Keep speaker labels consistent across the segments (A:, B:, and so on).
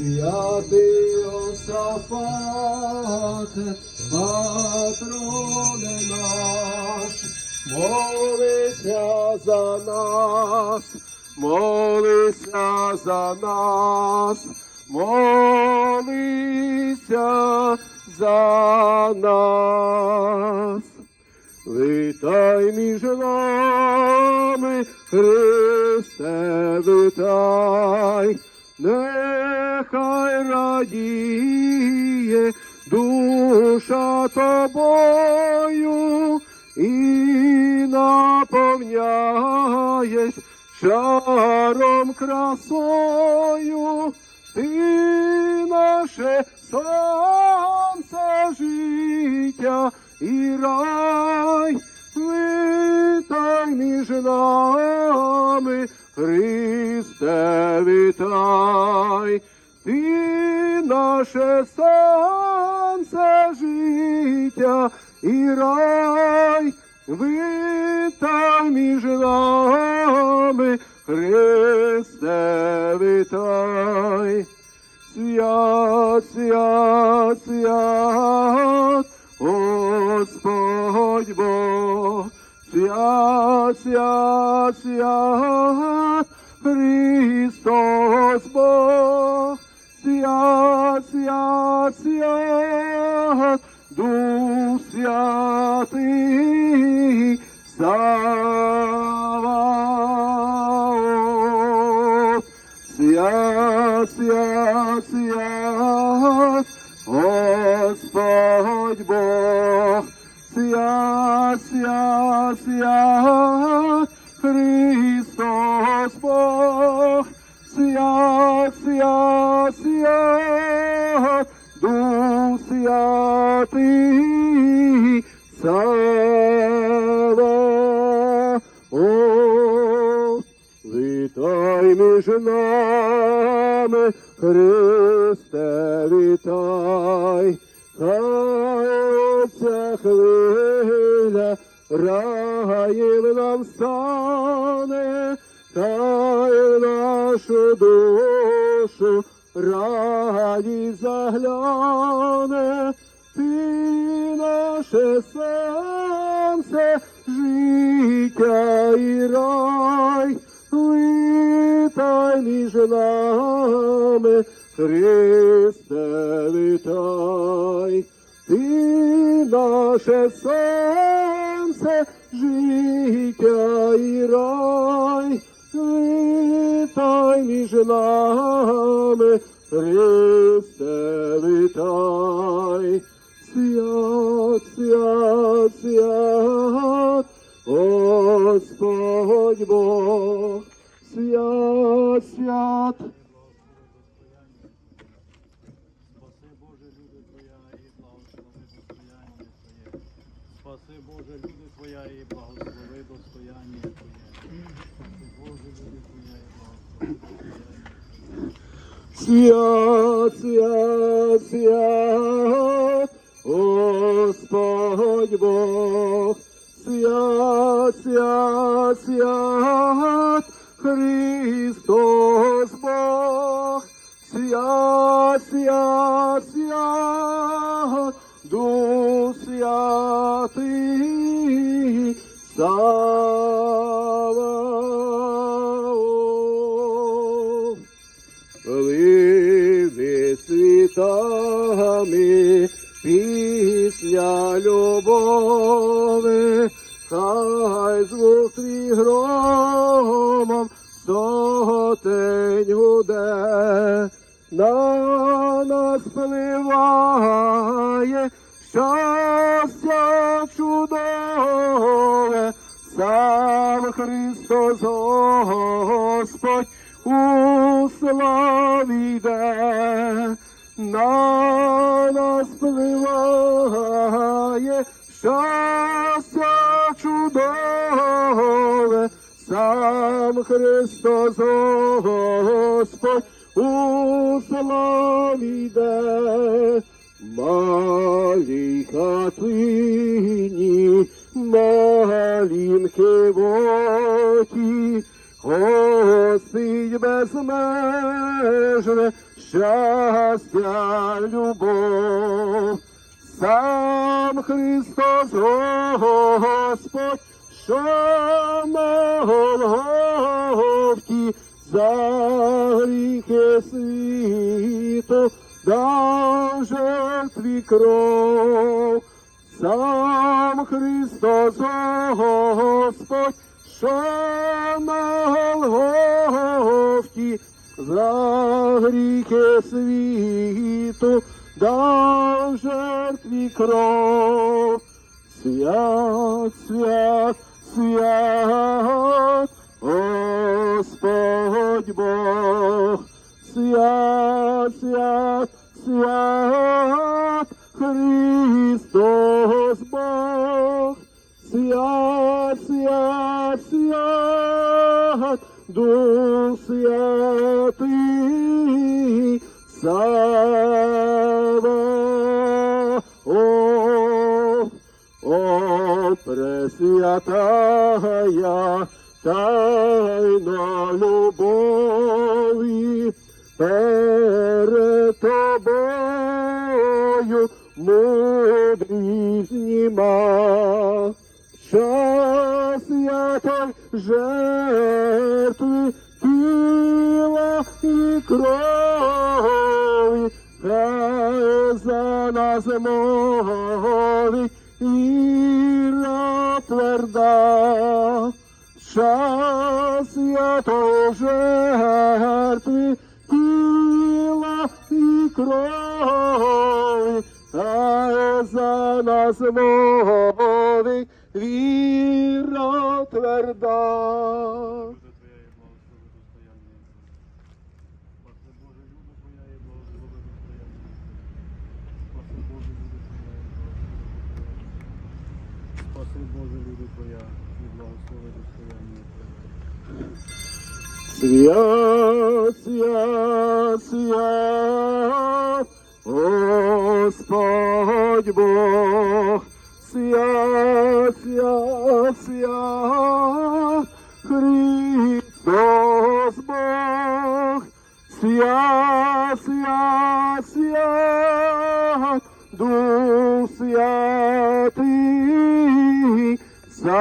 A: Святий наш, молися за нас, молися за нас, молися за нас. Витай між нами, Христе, витай, нехай радіє душа тобою і наповняєш шаром красою, ти наше сонце життя і рай, витай між нами, Христе, витай, ти наше сонце життя і рай, витай між нами, Христе, витай. Свят, свят, свят, Господь Бог, свят, свят, свят, Христос Бог, свят, свят, свят, Дух Святий, Саваоф. Свят, Христос Бог, свят, свят, свят, Дух Святий, Саваоф. Вітай між нами, Христе, вітай, нам стане, нашу душу радість загляне, ти наше сонце, життя і рай, витай між нами, Христе, витай, ти наше сонце, між нами, Христе, вітай, свят, свят, свят, Свят, Господь у славі йде. Малій хатині, малінки воті, Господь безмежне щастя, любов. Сам Христос Господь, що на Голгофті за гріхи світу дав жертві кров. Сам Христос Господь, що на Голгофті за гріхи світу дав жертві кров. Свят, свят, свят, свят, свят, свят, Христос Бог, свят, свят, свят, Дух Святий, Сава, о, о, пресвятая тайна любові, перед тобою мудрість зніма. Час я той жертви тіла і крові, хай за нас мовить віра тверда. Час я той жертви і крові, за нас мовить віра тверда.
B: Спаси Боже, люда Твоя і благослови достояння. Спаси Боже, люда Твоя
A: Господь Бог, свят, свят, свят, Христос Бог, свят, свят, свят, Дух Святий, Сава,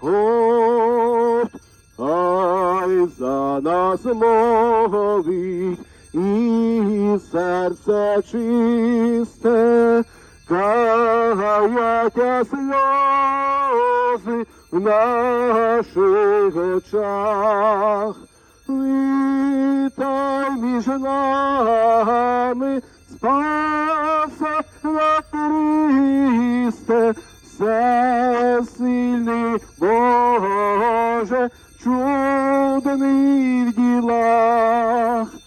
A: Господь, Хай за нас мовить серце чисте, каяття сльози в наших очах. Вітай між нами, спаса на Христе, всесильний Боже, чудний в ділах.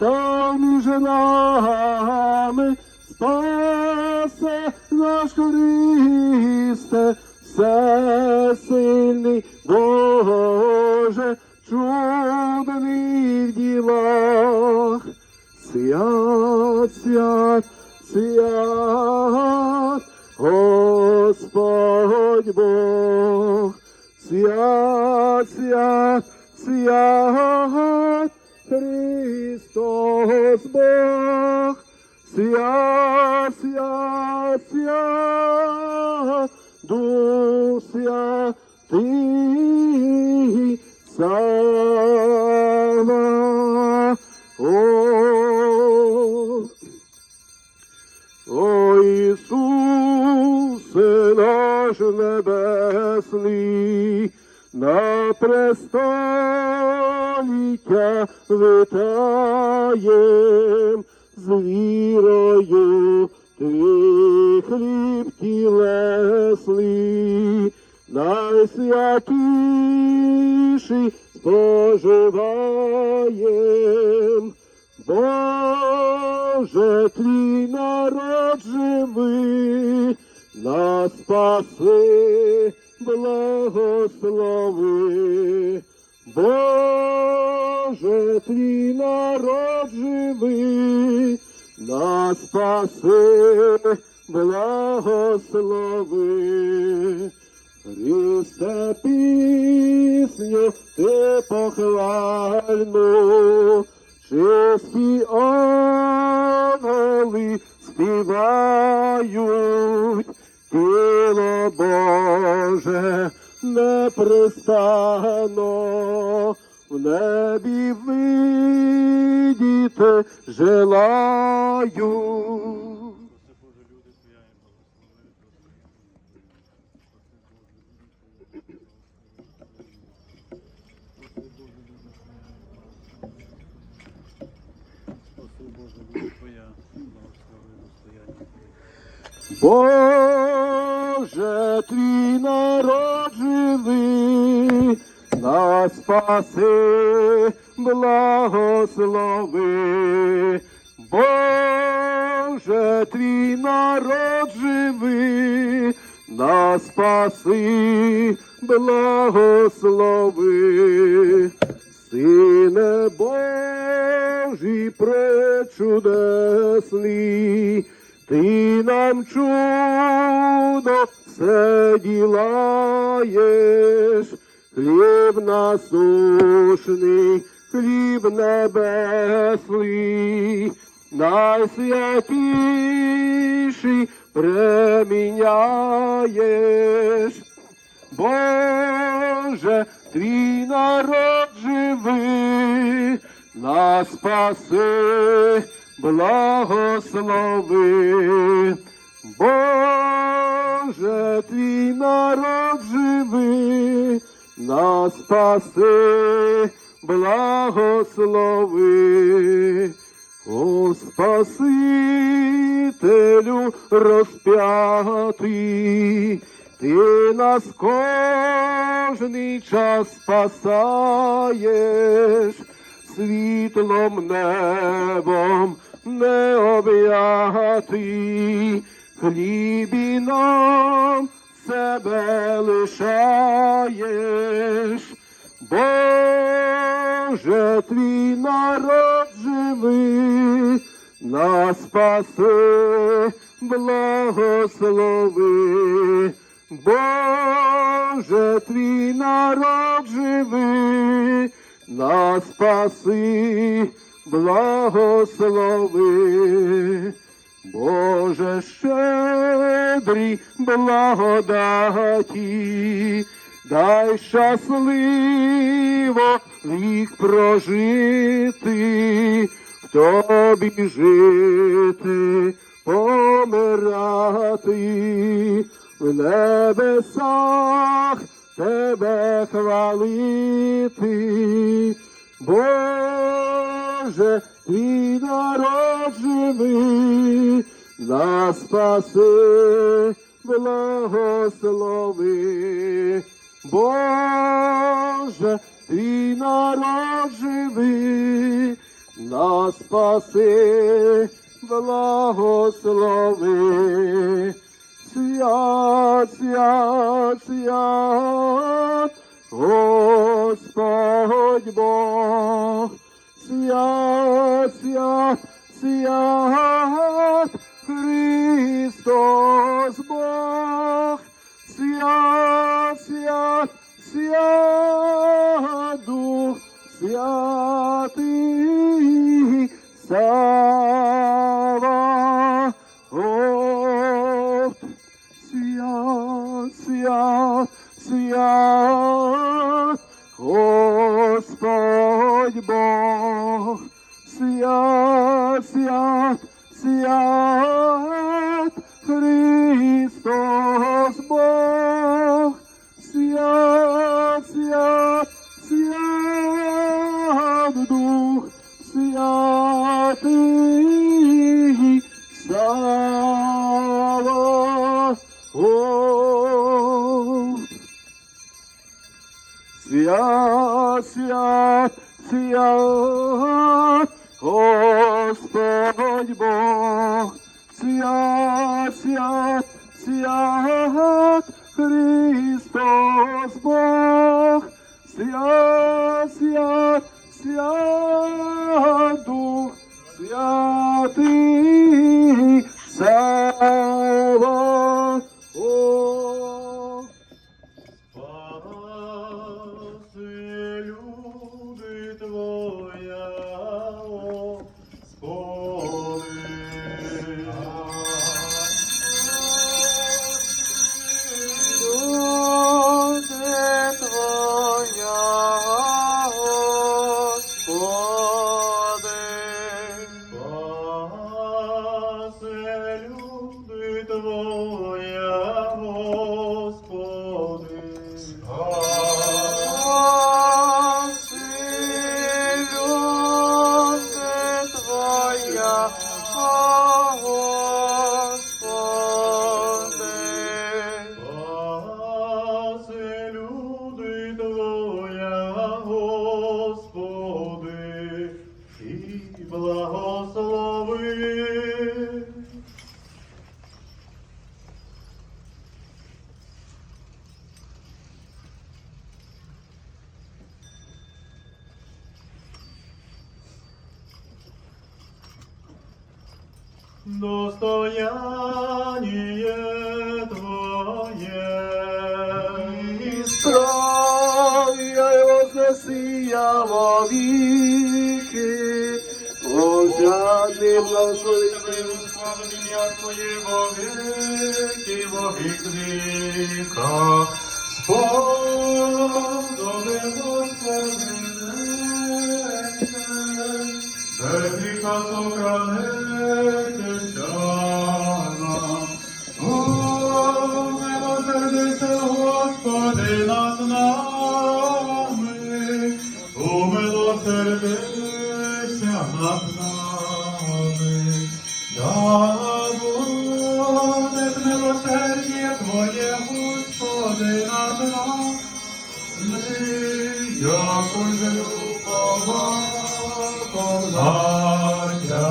A: Вітай між нами, спасе наш Христе, всесильний Боже, чудний в ділах. Свят, свят, свят, Господь Бог, свят, свят, свят, Христос Бог, свят, свят, свят, Дух Святий, Сава, о, о Ісусе наш небесний, на престоліття витаєм з вірою твій хліб тілесний, найсвятіший споживаєм. Боже, твій народ живий, нас спаси, благослови. Боже, твій народ живий, нас спаси, благослови. Христе пісню ти похвальну, чисті ангели співають, тіло Боже непрестанно в небі видіти желаю.
B: Боже,
A: твій народ спаси, благослови. Боже, твій народ живий, нас спаси, благослови. Сине Божий пречудесний, ти нам чудо все ділаєш, хліб насушний, хліб небесний, найсвятіший преміняєш. Боже, твій народ живий, нас спаси, благослови. Боже, твій народ живий, нас спаси, благослови. О, Спасителю розп'ятий, ти нас кожний час спасаєш, світлом небом не об'ятий, хлібі нам себе лишаєш. Боже, твій народ живий, нас спаси, благослови. Боже, твій народ живий, нас спаси, благослови. Боже щедрий благодаті, дай щасливо вік прожити, в тобі жити, помирати, в небесах тебе хвалити. Боже, твій народ живий, нас спаси, благослови. Боже, твій народ живий, нас спаси, благослови. Свят, свят, свят, Господь Бог, свят, свят, свят, Свят, свят, свят, Господь Бог, свят, свят, свят, Христос Бог, свят, свят, свят Дух Святий, Сава
B: достояние Твое.
A: Справя и вознеси я во веки, Божадный благословенный
B: Слава ім'я Твоє во віки, во вік віка. Сподоби Господи, Віка сохранитися нами. Да буде милосердя Твоє, Господи, над нами. Якось любова Надя,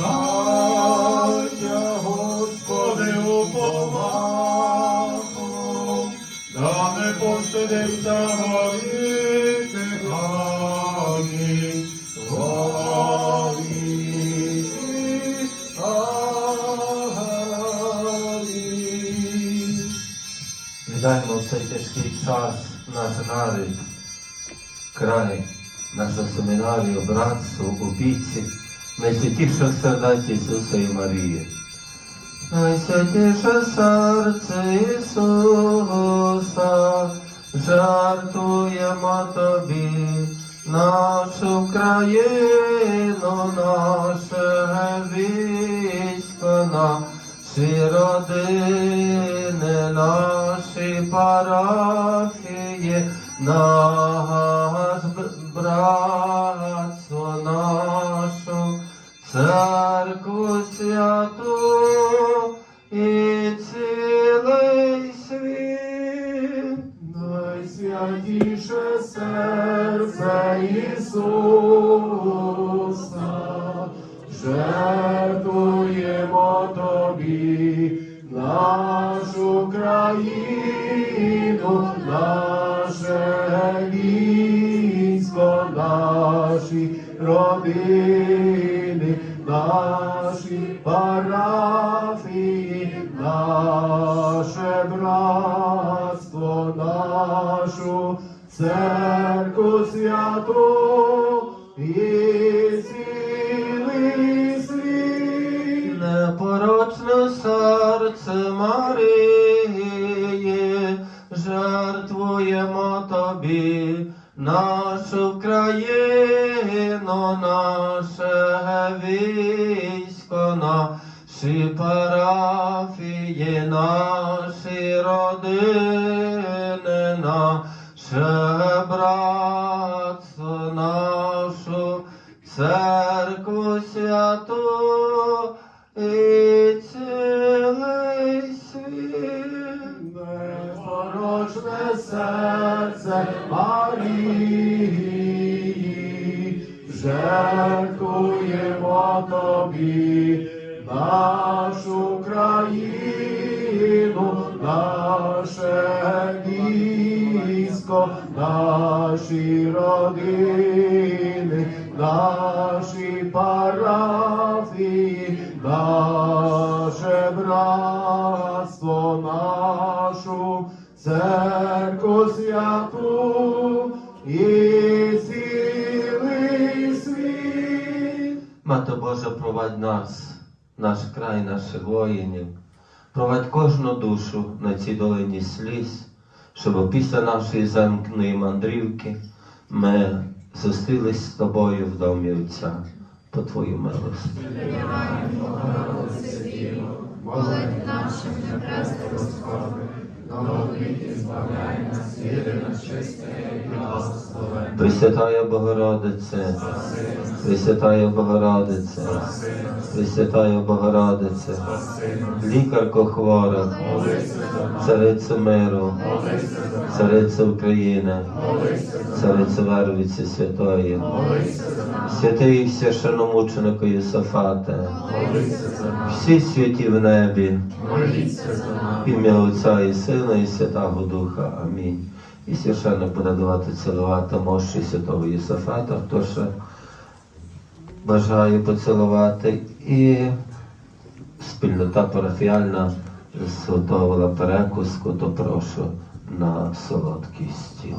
B: Надя, Господи, уповамо, да не
C: час наш нарід, край, нашу семінарію, братство, убійці, найсвятіших сердець Ісуса і Марії. Найсвятіше серце Ісуса, жартуємо Тобі, нашу країну, наше військо, наші родини, наші парафії, наш братство, нашу церкву святу і цілий світ.
A: Найсвятіше серце Ісуса, жертвуємо Тобі нашу країну, наше військо, наші родини, наші парафії, наше братство, нашу церкву святу
C: Марії, жертвуємо тобі нашу країну, наше військо, наші парафії, наші родини, наше братство, нашу церкву святу
A: Непорочне серце Марії, жертвуємо тобі нашу країну, наше військо, наші родини, наші парафії, церкву святу і цілий світ.
C: Мати Божа, провадь нас, наш край, наших воїнів, провадь кожну душу на цій долині сліз, щоб після нашої замкної мандрівки ми зустрілись з тобою в домі Отця по Твою милость.
D: Молить нашим небесне Господи, нововіки збавляй нас, віри на благословення.
C: Пресвятая Богородице, Пресвятая Богородице, Пресвятая Богородице, лікарко хворих, царицю миру, цариця України, цариця Вервиці Святої, святий священомученику Єсафате, всі святі в небі, ім'я Отця і Сина і Святого Духа. Амінь. І священник буде давати цілувати мощі святого Єсафата, хто ще бажає поцілувати. І
D: спільнота парафіальна зготовила перекуску, то прошу на солодкий стіл.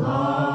C: alive.